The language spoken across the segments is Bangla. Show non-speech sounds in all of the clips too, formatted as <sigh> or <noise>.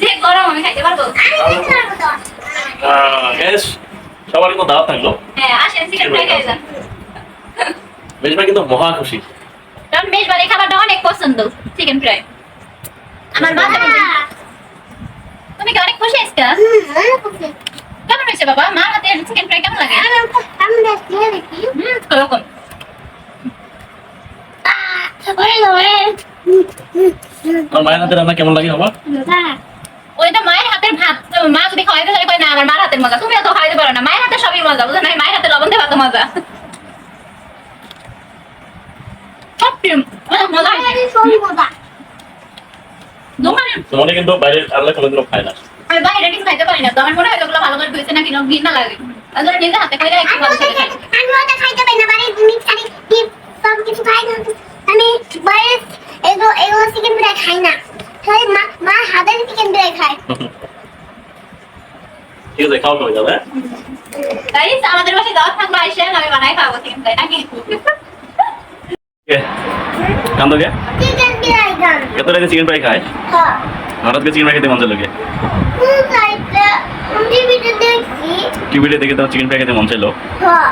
যে গরম আমি খাইতে পারব? গ্যাস সবার কিন্তু দাওয়াত থাকল। হ্যাঁ আসেন চিকেন ফ্রাই যান বেশ কিন্তু মহা খুশি। কারণ বেশ বাড়ি খাবারটা অনেক পছন্দ চিকেন ফ্রাই আমার বাসা তুমি কি অনেক খুশি আজকে? কেমন হয়েছে বাবা? মা হাতে চিকেন ফ্রাই কেমন লাগে? হুম ওরকম। আমার মায়ের হাতে রান্না কেমন লাগে বাবা ওইটা মায়ের হাতের ভাত মা যদি খাওয়াইতে তাহলে কয় না আমার মার হাতের মজা তুমি অত খাওয়াইতে পারো না মায়ের হাতে সবই মজা বুঝো না মায়ের হাতে লবণ দেওয়া তো মজা সত্যি, অনেক মজা হয়েছে। দোকানে তোমাকে কিন্তু বাইরের রান্না কোনোদিনও খায় না। আমি বাইরে কিছু খাইতে পারি না। তো আমার মনে হয় ওগুলো ভালো করে ধুয়েছে নাকি ঘৃণা লাগে। আর ধরো নিজে হাতে করে একটু ভালো করে খাই আমি ওটা খাইতে পারি না। বাড়ির মিক্স আর সব কিছু খাই না। আমি বাইরে এগুলো এগুলো চিকেন ফ্রাই খাই না। খালি মা মা হাতের চিকেন ফ্রাই খায়। ঠিক আছে খাওয়া যাবে হ্যাঁ? আমাদের বাসায় দাওয়াত থাকলে আইসে আমি বানাই খাব চিকেন ফ্রাই নাকি? কে? চিকেন ফ্রাই গান এত রাতে চিকেন ফ্রাই খায়? হ্যাঁ। হঠাৎ করে চিকেন ফ্রাই খেতে মন চাইলো কে? টিভিতে টিভিতে দেখে তোমার চিকেন ফ্রাই খেতে মন চাইলো। হ্যাঁ।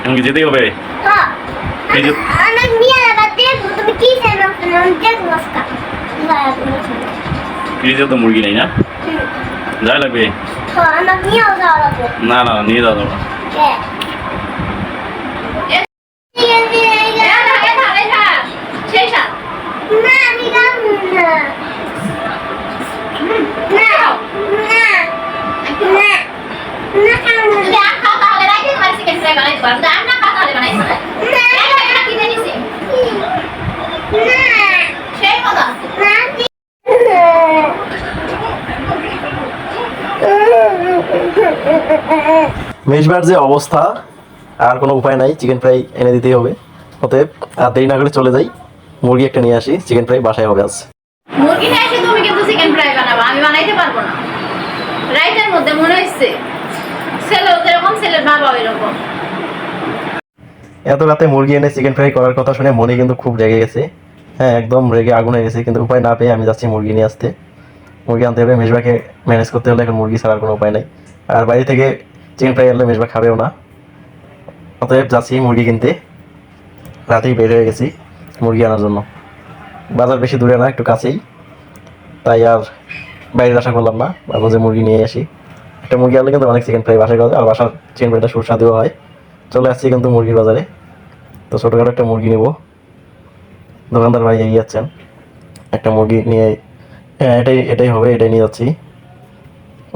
এখন কি যেতেই হবে? হ্যাঁ। এই যে আমার দেখব তুমি কি চাই আমি দেখব আজকা ফ্রিজে তো মুরগি নেই না? যাই লাগবে। হ্যাঁ যাওয়া না না নিয়ে যাও যাব হ্যাঁ না আমি খাব না না না না না খাব যদি না আম খাও তাহলে রাইতে তোমার চিকেন ফ্রাই বানাইতে পারব যদি আম না খাও তাহলে বানাইতে পারব এই খাই না কিনে নিছি সেই মজা মেজবার যে অবস্থা আর কোনো উপায় নাই চিকেন ফ্রাই এনে দিতেই হবে। অতএব আর দেরি না করে চলে যাই। মুরগি একটা নিয়ে আসি চিকেন ফ্রাই বাসায় হবে আজ। মুরগি নিয়ে এসে তুমি কিন্তু চিকেন ফ্রাই বানাবো আমি বানাইতে পারব না। রাইতের মধ্যে মনে হচ্ছে ছেলেও যেরকম ছেলের বাবা এরকম এত রাতে মুরগি এনে চিকেন ফ্রাই করার কথা শুনে মনে কিন্তু খুব রেগে গেছে। হ্যাঁ একদম রেগে আগুন হয়ে গেছে কিন্তু উপায় না পেয়ে আমি যাচ্ছি মুরগি নিয়ে আসতে। মুরগি আনতে হবে, মেজবাকে ম্যানেজ করতে হলে এখন মুরগি ছাড়ার কোনো উপায় নাই। আর বাইরে থেকে চিকেন ফ্রাই আনলে মেজবা খাবেও না। অতএব যাচ্ছি মুরগি কিনতে। রাতেই বের হয়ে গেছি মুরগি আনার জন্য। বাজার বেশি দূরে না, একটু কাছেই। তাই আর বাইরে আশা করলাম না যে মুরগি নিয়ে আসি। একটা মুরগি আনলে কিন্তু অনেক চিকেন ফ্রাই বাসায় করা আর বাসার চিকেন ফ্রাইটা সুস্বাদুও হয়। চলে আসছি কিন্তু মুরগির বাজারে। তো ছোটোখাটো একটা মুরগি নেব। দোকানদার ভাই এগিয়ে যাচ্ছেন। একটা মুরগি নিয়ে হ্যাঁ এটাই এটাই হবে, এটাই নিয়ে যাচ্ছি।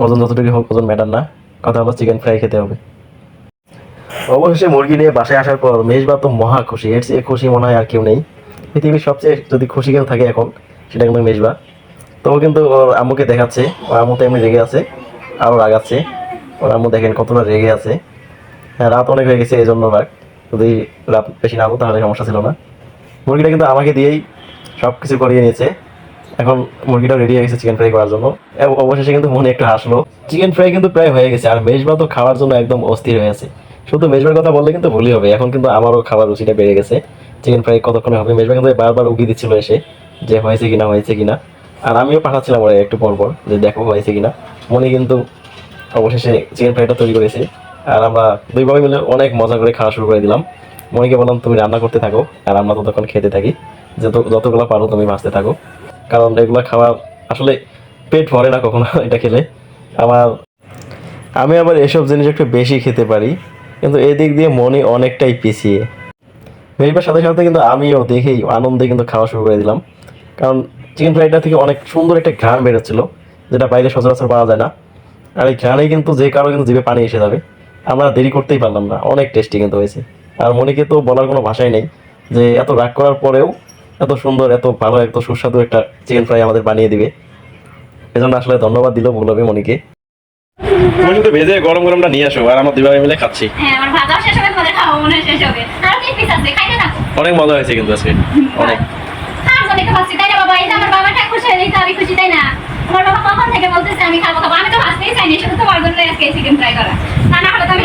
ওজন যতটুকু হোক, ওজন ম্যাটার না। কথা হলো চিকেন ফ্রাই খেতে হবে। অবশেষে মুরগি নিয়ে বাসায় আসার পর মেজবা তো মহা খুশি। এর চেয়ে খুশি মনে হয় আর কেউ নেই। পৃথিবীর সবচেয়ে যদি খুশি কেউ থাকে এখন, সেটা কিন্তু মেজবা তো কিন্তু ওর আম্মুকে দেখাচ্ছে। ওর আম্মু তো এমনি রেগে আছে, আরও রাগাচ্ছে। ওর আম্মু দেখেন কতটা রেগে আছে। হ্যাঁ রাত অনেক হয়ে গেছে এই জন্য রাগ। যদি রাত বেশি না হতো, তাহলে সমস্যা ছিল না। মুরগিটা কিন্তু আমাকে দিয়েই সব কিছু করিয়ে নিয়েছে। এখন মুরগিটা রেডি হয়ে গেছে চিকেন ফ্রাই করার জন্য। অবশেষে কিন্তু মনে একটু হাসলো। চিকেন ফ্রাই কিন্তু প্রায় হয়ে গেছে, আর মেজবা তো খাওয়ার জন্য একদম অস্থির হয়ে আছে। শুধু মেজবার কথা বললে কিন্তু ভুলই হবে, এখন কিন্তু আমারও খাবার রুচিটা বেড়ে গেছে। চিকেন ফ্রাই কতক্ষণে হবে? মেজবা কিন্তু বারবার উগি দিচ্ছিল এসে, যে হয়েছে কিনা হয়েছে কিনা। আর আমিও পাঠাচ্ছিলাম ওরা একটু পর পর, যে দেখো হয়েছে কিনা। মনে কিন্তু অবশেষে চিকেন ফ্রাইটা তৈরি করেছে। আর আমরা দুই ভাই মিলে অনেক মজা করে খাওয়া শুরু করে দিলাম। মনিকে বললাম, তুমি রান্না করতে থাকো, আর আমরা ততক্ষণ খেতে থাকি। যত, যতগুলো পারো তুমি ভাজতে থাকো। কারণ এগুলো খাওয়া আসলে পেট ভরে না কখনো <laughs> এটা খেলে। আমার আমি আবার এসব জিনিস একটু বেশি খেতে পারি, কিন্তু এদিক দিয়ে মনে অনেকটাই পিছিয়ে। মেজবার সাথে সাথে কিন্তু আমিও দেখেই আনন্দে কিন্তু খাওয়া শুরু করে দিলাম। কারণ চিকেন ফ্রাইটা থেকে অনেক সুন্দর একটা ঘ্রাণ বেরোচ্ছিল, যেটা বাইরে সচরাচর পাওয়া যায় না। আর এই ঘ্রাণে কিন্তু যে কারও কিন্তু জিভে পানি এসে যাবে। আমরা দেরি করতেই পারলাম না, অনেক টেস্টি কিন্তু হয়েছে। আর মনিকে তো বলার কোনো ভাষাই নেই যে এত রাগ করার পরেও এত সুন্দর এত ভালো এত সুস্বাদু একটা চিকেন ফ্রাই আমাদের বানিয়ে দিবে। এজন্য আসলে ধন্যবাদ দিল বলবে মনিকে তুমি কিন্তু ভেজে গরম গরমটা নিয়ে আসো আর আমরা দুই ভাই মিলে খাচ্ছি। হ্যাঁ আমার ভাজা শেষ হবে তোমাদের খাওয়া মনে শেষ হবে। আর কি পিস আছে খাইতে থাকো। অনেক মজা হয়েছে কিন্তু আজকে অনেক। জন্য তো ভাবছি তাই না বাবা? এই যে আমার বাবাটা খুশি হয়ে গেছে আমি খুশি তাই না? আমার বাবা কখন থেকে বলতেছে আমি খাব খাব? আমি তো ভাবতেই চাই না শুধু তোমার জন্য আজকে চিকেন ফ্রাই করা। তা না হলে তো আমি